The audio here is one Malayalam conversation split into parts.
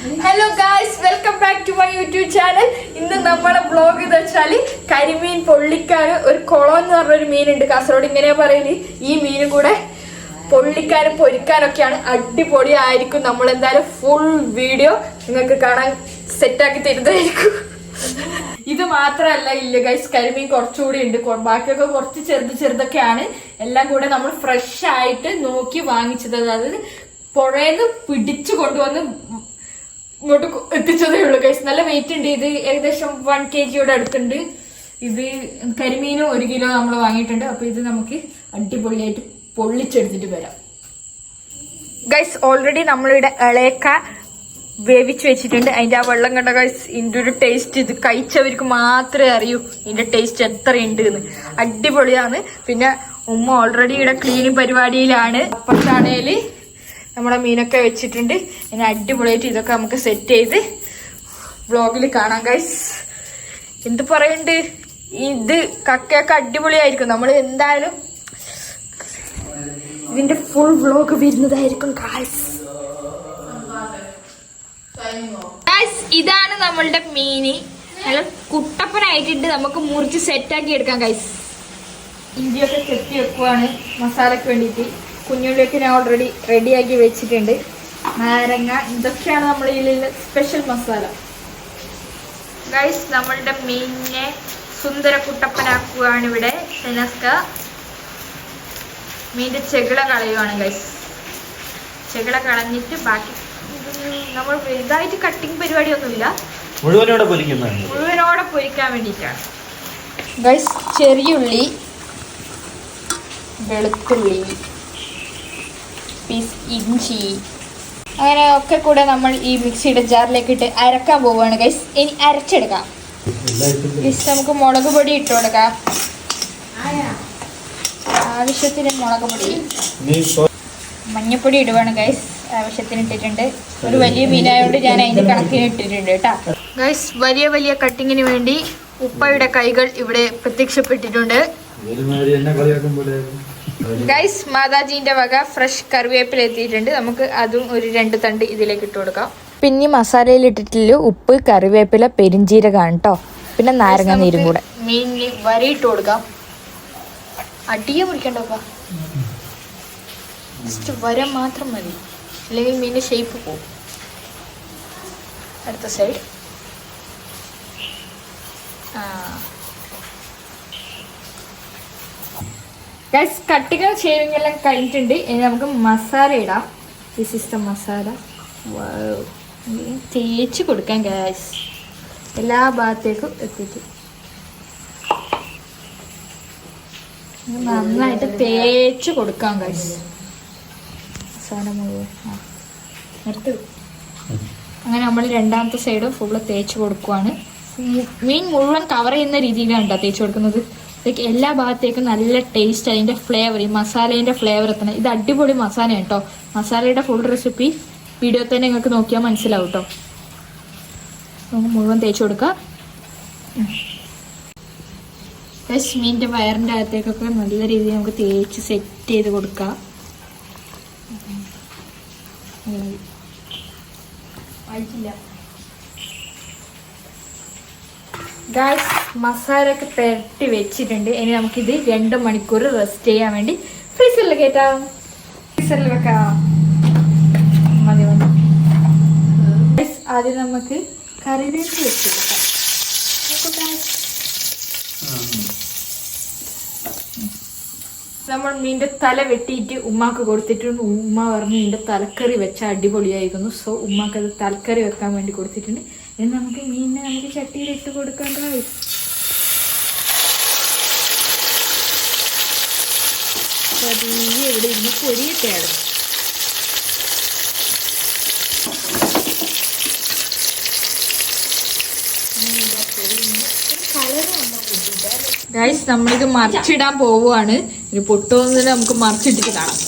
Hello guys welcome back to my YouTube channel ഇന്ന് നമ്മുടെ ബ്ലോഗ് എന്ന് വെച്ചാൽ കരിമീൻ പൊള്ളിക്കാൻ ഒരു കുളം എന്ന് പറഞ്ഞൊരു മീനുണ്ട്. കാസർഗോഡ് ഇങ്ങനെയാ പറയൽ. ഈ മീനും കൂടെ പൊള്ളിക്കാനും പൊരിക്കാനൊക്കെയാണ് അടിപൊളി ആയിരിക്കും നമ്മൾ എന്തായാലും ഫുൾ വീഡിയോ നിങ്ങൾക്ക് കാണാൻ സെറ്റാക്കി തരുന്നതായിരിക്കും. ഇത് മാത്രമല്ല ഇല്ല ഗൈസ് കരിമീൻ കുറച്ചുകൂടി ഉണ്ട്. ബാക്കിയൊക്കെ കുറച്ച് ചെറുത് ചെറുതൊക്കെയാണ്. എല്ലാം കൂടെ നമ്മൾ ഫ്രഷ് ആയിട്ട് നോക്കി വാങ്ങിച്ചത്. അതായത് പുഴയിൽ നിന്ന് പിടിച്ചു കൊണ്ടുവന്ന് ഇങ്ങോട്ട് എത്തിച്ചതേ ഉള്ളൂ ഗൈസ് നല്ല വെയിറ്റ് ഉണ്ട്. ഇത് ഏകദേശം വൺ കെ ജിയോട് അടുത്തുണ്ട്. ഇത് കരിമീനും ഒരു കിലോ നമ്മൾ വാങ്ങിയിട്ടുണ്ട്. അപ്പൊ ഇത് നമുക്ക് അടിപൊളിയായിട്ട് പൊള്ളിച്ചെടുത്തിട്ട് വരാം. ഗൈസ് ഓൾറെഡി നമ്മളിവിടെ ഇളയക്ക വേവിച്ച് വെച്ചിട്ടുണ്ട്. അതിന്റെ ആ വെള്ളം കണ്ട ഗൈസ് ഇതിന്റെ ഒരു ടേസ്റ്റ് ഇത് കഴിച്ചവർക്ക് മാത്രമേ അറിയൂ ഇതിന്റെ ടേസ്റ്റ് എത്രയുണ്ട് എന്ന്. അടിപൊളിയാണ്. പിന്നെ ഉമ്മ ഓൾറെഡി ഇവിടെ ക്ലീനിങ് പരിപാടിയിലാണ്. അപ്പുറത്താണേൽ നമ്മളെ മീനൊക്കെ വെച്ചിട്ടുണ്ട്. ഇനി അടിപൊളിയായിട്ട് ഇതൊക്കെ നമുക്ക് സെറ്റ് ചെയ്ത് ബ്ലോഗിൽ കാണാം ഗൈസ് എന്ത് പറയണ്ട്? ഇത് കക്കയൊക്കെ അടിപൊളിയായിരിക്കും. നമ്മൾ എന്തായാലും ഇതിന്റെ ഫുൾ വ്ളോഗ് വരുന്നതായിരിക്കും ഗായ്സ് ഗായ്സ് ഇതാണ് നമ്മളുടെ മീന്. നല്ല കുട്ടപ്പനായിട്ടുണ്ട് നമുക്ക് മുറിച്ച് സെറ്റാക്കി എടുക്കാം ഗൈസ് ഇഞ്ചിയൊക്കെ ചെത്തി വെക്കുവാണ് മസാലയ്ക്ക് വേണ്ടിയിട്ട്. കുഞ്ഞുള്ളിയൊക്കെ ഞാൻ ഓൾറെഡി റെഡിയാക്കി വെച്ചിട്ടുണ്ട്. നാരങ്ങ ഇതൊക്കെയാണ് നമ്മുടെ ഇതിലുള്ള സ്പെഷ്യൽ മസാല ഗൈസ് നമ്മളുടെ മീനിനെ സുന്ദര കുട്ടപ്പനാക്കുകയാണ് ഇവിടെ. സെനസ്ക മീന്റെ ചെകിള കളയുവാണ് ഗൈസ് ചെകിള കളഞ്ഞിട്ട് ബാക്കി നമ്മൾ വലുതായിട്ട് കട്ടിങ് പരിപാടിയൊന്നുമില്ല. മുഴുവനോടെ മുഴുവനോടെ പൊരിക്കാൻ വേണ്ടിയിട്ടാണ്. ഗൈസ് ചെറിയുള്ളി വെളുത്തുള്ളി പീസ് ഇഞ്ചി. അങ്ങനെ ഒക്കെ കൂടെ നമ്മൾ ഈ മിക്സിയുടെ ജാറിലേക്ക് ഇട്ട് അരക്കാൻ പോവുകയാണ് ഗൈസ് ഇനി അരച്ചെടുക്കാം. ഗൈസ് നമുക്ക് മുളക് പൊടി ഇട്ട് കൊടുക്കാം. ആവശ്യത്തിന് മുളക് പൊടി. മഞ്ഞപ്പൊടി ഇടുവാണ് ഗൈസ് ആവശ്യത്തിന് ഇട്ടിട്ടുണ്ട്. ഒരു വലിയ മീനായോണ്ട് ഞാൻ അതിന്റെ കണക്കിന് ഇട്ടിട്ടുണ്ട് കേട്ടോ. ഗൈസ് വലിയ വലിയ കട്ടിങ്ങിന് വേണ്ടി ഉപ്പയുടെ കൈകൾ ഇവിടെ പ്രത്യക്ഷപ്പെട്ടിട്ടുണ്ട്. ഗൈസ് മാതാജീന്റെ വക ഫ്രഷ് കറിവേപ്പില എത്തിയിട്ടുണ്ട്. നമുക്ക് അതും ഒരു രണ്ട് തണ്ട് ഇതിലേക്ക് ഇട്ട് കൊടുക്കാം. പിന്നെ മസാലയിൽ ഇട്ടിട്ടില്ല ഉപ്പ് കറിവേപ്പില പെരിഞ്ചീരകമാണ് കേട്ടോ പിന്നെ നാരങ്ങ നീരും കൂടെ. മീനിൽ വരി ഇട്ട് കൊടുക്കാം. അടിയെ പിടിക്കണ്ടപ്പാ ജസ്റ്റ് വര മാത്രം മതി. അല്ലെങ്കിൽ മീനിന്റെ ഷേപ്പ് പോകും അടുത്ത സൈഡ് ആ. ഗൈസ് കട്ടികൾ ഷേവിംഗ് എല്ലാം കഴിഞ്ഞിട്ടുണ്ട്. ഇനി നമുക്ക് മസാല ഇടാം. ദിസ് ഇസ് ദ മസാല തേച്ച് കൊടുക്കാം ഗൈസ് എല്ലാ ഭാഗത്തേക്കും എത്തിച്ചു നന്നായിട്ട് തേച്ച് കൊടുക്കാം ഗൈസ് മസാല മുഴുവൻ. അങ്ങനെ നമ്മൾ രണ്ടാമത്തെ സൈഡ് ഫുള്ള് തേച്ച് കൊടുക്കുവാണ്. മീൻ മുഴുവൻ കവർ ചെയ്യുന്ന രീതിയിലാണ് കേട്ടോ തേച്ച് കൊടുക്കുന്നത്. ലൈക്ക് എല്ലാ ഭാഗത്തേക്കും നല്ല ടേസ്റ്റ് അതിന്റെ ഫ്ലേവർ ഈ മസാലേന്റെ ഫ്ലേവർ എത്തണം ഇത് അടിപൊളി മസാല കേട്ടോ. മസാലയുടെ ഫുൾ റെസിപ്പി വീഡിയോ തന്നെ നിങ്ങൾക്ക് നോക്കിയാൽ മനസ്സിലാവും കേട്ടോ. നമുക്ക് മുഴുവൻ തേച്ച് കൊടുക്കാം. പ്ലസ് വയറിന്റെ അകത്തേക്കൊക്കെ നല്ല രീതിയിൽ നമുക്ക് തേച്ച് സെറ്റ് ചെയ്ത് കൊടുക്കാം. ആയിട്ടില്ല. ഗായ്സ് മസാല ഒക്കെ പെരട്ടി വെച്ചിട്ടുണ്ട്. ഇനി നമുക്കിത് രണ്ട് മണിക്കൂർ റെസ്റ്റ് ചെയ്യാൻ വേണ്ടി ഫ്രീസറിൽ കയറ്റാം. ഫ്രീസറിൽ വെക്കാം. മതി മതി. ആദ്യം നമുക്ക് കറിവേപ്പ് വെച്ച്. നമ്മൾ മീന്റെ തല വെട്ടിയിട്ട് ഉമ്മാക്ക് കൊടുത്തിട്ടുണ്ട്. ഉമ്മ പറഞ്ഞ് മീന്റെ തലക്കറി വെച്ച അടിപൊളിയായിരുന്നു. സോ ഉമ്മാക്ക് അത് തലക്കറി വെക്കാൻ വേണ്ടി കൊടുത്തിട്ടുണ്ട്. ഇനി നമുക്ക് മീനിനെ നമുക്ക് ചട്ടിയിൽ ഇട്ട് കൊടുക്കാം guys. പതിയെ ഇവിടെ ഇരുന്ന് പൊരിയട്ടെയാണ് ഗൈസ് നമ്മളിത് മറിച്ചിടാൻ പോവുകയാണ്. ഇനി പൊട്ടുമെന്നില്ല നമുക്ക് മറിച്ചിട്ടിട്ട് കാണാം.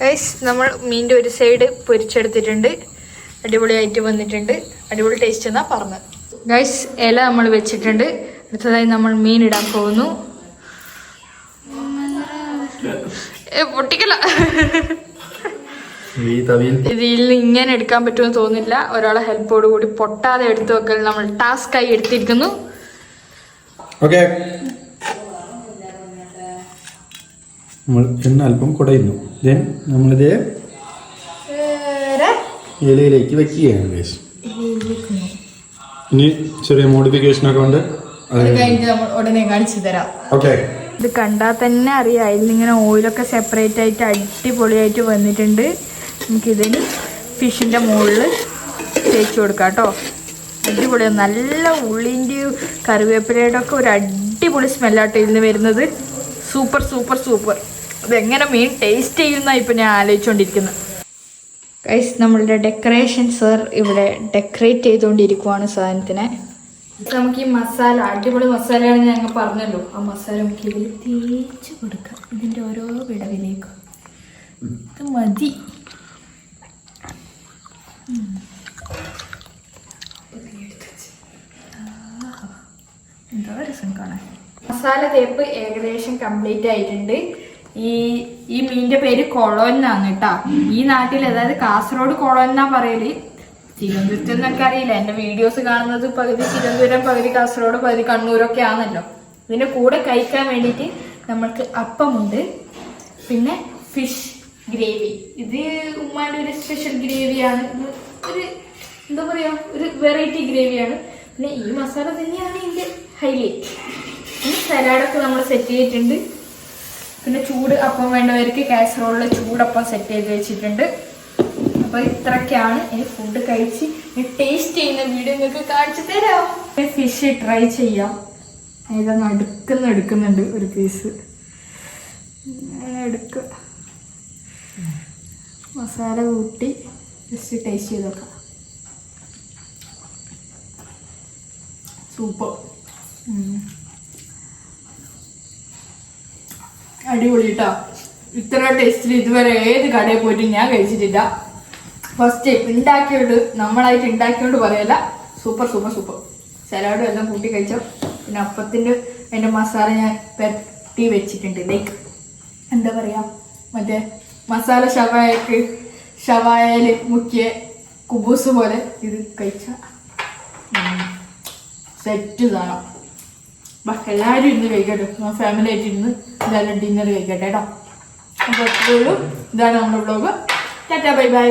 ഗൈസ് നമ്മൾ മീന്റെ ഒരു സൈഡ് പൊരിച്ചെടുത്തിട്ടുണ്ട്. അടിപൊളിയായിട്ട് വന്നിട്ടുണ്ട്. അടിപൊളി ടേസ്റ്റ് എന്നാ പറഞ്ഞത്. ഗൈസ് ഇല നമ്മൾ വെച്ചിട്ടുണ്ട്. അടുത്തതായി നമ്മൾ മീൻ ഇടാൻ പോകുന്നു പൊട്ടിക്കല. ഇതിൽ ഇങ്ങനെ എടുക്കാൻ പറ്റുമെന്ന് തോന്നുന്നില്ല. ഒരാളെ ഹെൽപ്പോട് കൂടി പൊട്ടാതെ എടുത്തു വെക്കൽ നമ്മൾ ടാസ്ക് ആയി എടുത്തിരിക്കുന്നു. നമ്മൾ എണ്ണ അല്പം കുടയുന്നു ദെൻ നമ്മളിത് ഇലയിലേക്ക് വെക്കുകയാണ്. ഇനി ചെറിയ മോഡിഫിക്കേഷൻ ഒക്കെ ഉണ്ട്. അത് കഴിഞ്ഞിട്ട് നമ്മൾ ഉടനെ കാണിച്ചു തരാം. ഓക്കെ. ഇത് കണ്ടാൽ തന്നെ അറിയാം. ഇതിലിങ്ങനെ ഓയിലൊക്കെ സെപ്പറേറ്റ് ആയിട്ട് അടിപൊളിയായിട്ട് വന്നിട്ടുണ്ട്. നമുക്കിതിന് ഫിഷിന്റെ മുകളിൽ തേച്ച് കൊടുക്കാം കേട്ടോ. അടിപൊളി. നല്ല ഉള്ളിന്റെയും കറിവേപ്പിലയുടെ ഒക്കെ ഒരു അടിപൊളി സ്മെല്ലാട്ടോ ഇതിൽ വരുന്നത്. സൂപ്പർ സൂപ്പർ സൂപ്പർ ഇതെങ്ങനെ മീൻ ടേസ്റ്റ് ചെയ്യുന്ന ഇപ്പം ഞാൻ ആലോചിച്ചുകൊണ്ടിരിക്കുന്നത് കൈസ് നമ്മളുടെ ഡെക്കറേഷൻ സർ ഇവിടെ ഡെക്കറേറ്റ് ചെയ്തുകൊണ്ടിരിക്കുവാണ് സാധനത്തിനെ. നമുക്ക് ഈ മസാല അടിപൊളി മസാലയാണ് ഞാൻ ഞങ്ങൾ പറഞ്ഞല്ലോ. ആ മസാല നമുക്ക് ഇതിൽ തേച്ച് കൊടുക്കാം. ഇതിന്റെ ഓരോ വിടവിലേക്കും. ഇത് മതി. എന്താ രസം കാണാൻ. മസാല തേപ്പ് ഏകദേശം കംപ്ലീറ്റ് ആയിട്ടുണ്ട്. ഈ ഈ മീനിന്റെ പേര് കൊളോന്നാണ് കേട്ടാ. ഈ നാട്ടിൽ അതായത് കാസർഗോഡ് കൊളോന്നാ പറയൽ. തിരുവനന്തപുരത്ത് എന്നൊക്കെ അറിയില്ല. എന്റെ വീഡിയോസ് കാണുന്നത് പകുതി തിരുവനന്തപുരം പകുതി കാസർഗോഡ് പകുതി കണ്ണൂരൊക്കെ ആണല്ലോ. ഇതിന്റെ കൂടെ കഴിക്കാൻ വേണ്ടിയിട്ട് നമ്മൾക്ക് അപ്പമുണ്ട്. പിന്നെ ഫിഷ് ഗ്രേവി ഇത് ഉമ്മാന്റെ ഒരു സ്പെഷ്യൽ ഗ്രേവിയാണ് ഒരു എന്താ പറയാ ഒരു വെറൈറ്റി ഗ്രേവിയാണ് പിന്നെ ഈ മസാല തന്നെയാണ് ഇതിന്റെ ഹൈലൈറ്റ് ഈ സലാഡൊക്കെ നമ്മൾ സെറ്റ് ചെയ്തിട്ടുണ്ട്. പിന്നെ ചൂട് അപ്പം വേണ്ടവർക്ക് കാസറോളിൽ ചൂടപ്പം സെറ്റ് ചെയ്ത് വെച്ചിട്ടുണ്ട്. അപ്പൊ ഇത്രക്കാണ് ഇനി ഫുഡ് കഴിച്ച് ടേസ്റ്റ് ചെയ്യുന്ന വീഡിയോ നിങ്ങൾക്ക് കാണിച്ചു തരാം. ഫിഷ് ട്രൈ ചെയ്യാം. ഏതാ നടുക്കുന്ന എടുക്കുന്നുണ്ട് ഒരു പീസ് എടുക്ക. മസാല കൂട്ടി ജസ്റ്റ് ടേസ്റ്റ് ചെയ്ത് നോക്കാം. സൂപ്പർ അടിപൊളി കേട്ടോ ഇത്ര ടേസ്റ്റിൽ ഇതുവരെ ഏത് കടയിൽ പോയിട്ട് ഞാൻ കഴിച്ചിട്ടില്ല. ഫസ്റ്റ് ടൈം ഉണ്ടാക്കിയോണ്ട് നമ്മളായിട്ട് ഉണ്ടാക്കിയോണ്ട് പറയല്ല. സൂപ്പർ സൂപ്പർ സൂപ്പർ സലാഡും എല്ലാം കൂട്ടി കഴിച്ചോ. പിന്നെ അപ്പത്തിന്റെ അതിന്റെ മസാല ഞാൻ പെരട്ടി വെച്ചിട്ടുണ്ട്. ലൈക്ക് എന്താ പറയാ? മറ്റേ മസാല ഷവായക്ക് ഷവായയിൽ മുക്കിയ കുബൂസ് പോലെ ഇത് കഴിച്ച. സെറ്റ് ഇതാണ് ബാക്കി എല്ലാവരും ഇരുന്ന് കഴിക്കട്ടെ. ഫാമിലി ആയിട്ട് ഇരുന്ന് ഇതെല്ലാം ഡിന്നർ കഴിക്കട്ടെ കേട്ടോ. അപ്പോൾ എപ്പോഴും ഇതാണ് നമ്മുടെ ബ്ലോഗ് ടാറ്റാ ബൈ ബൈ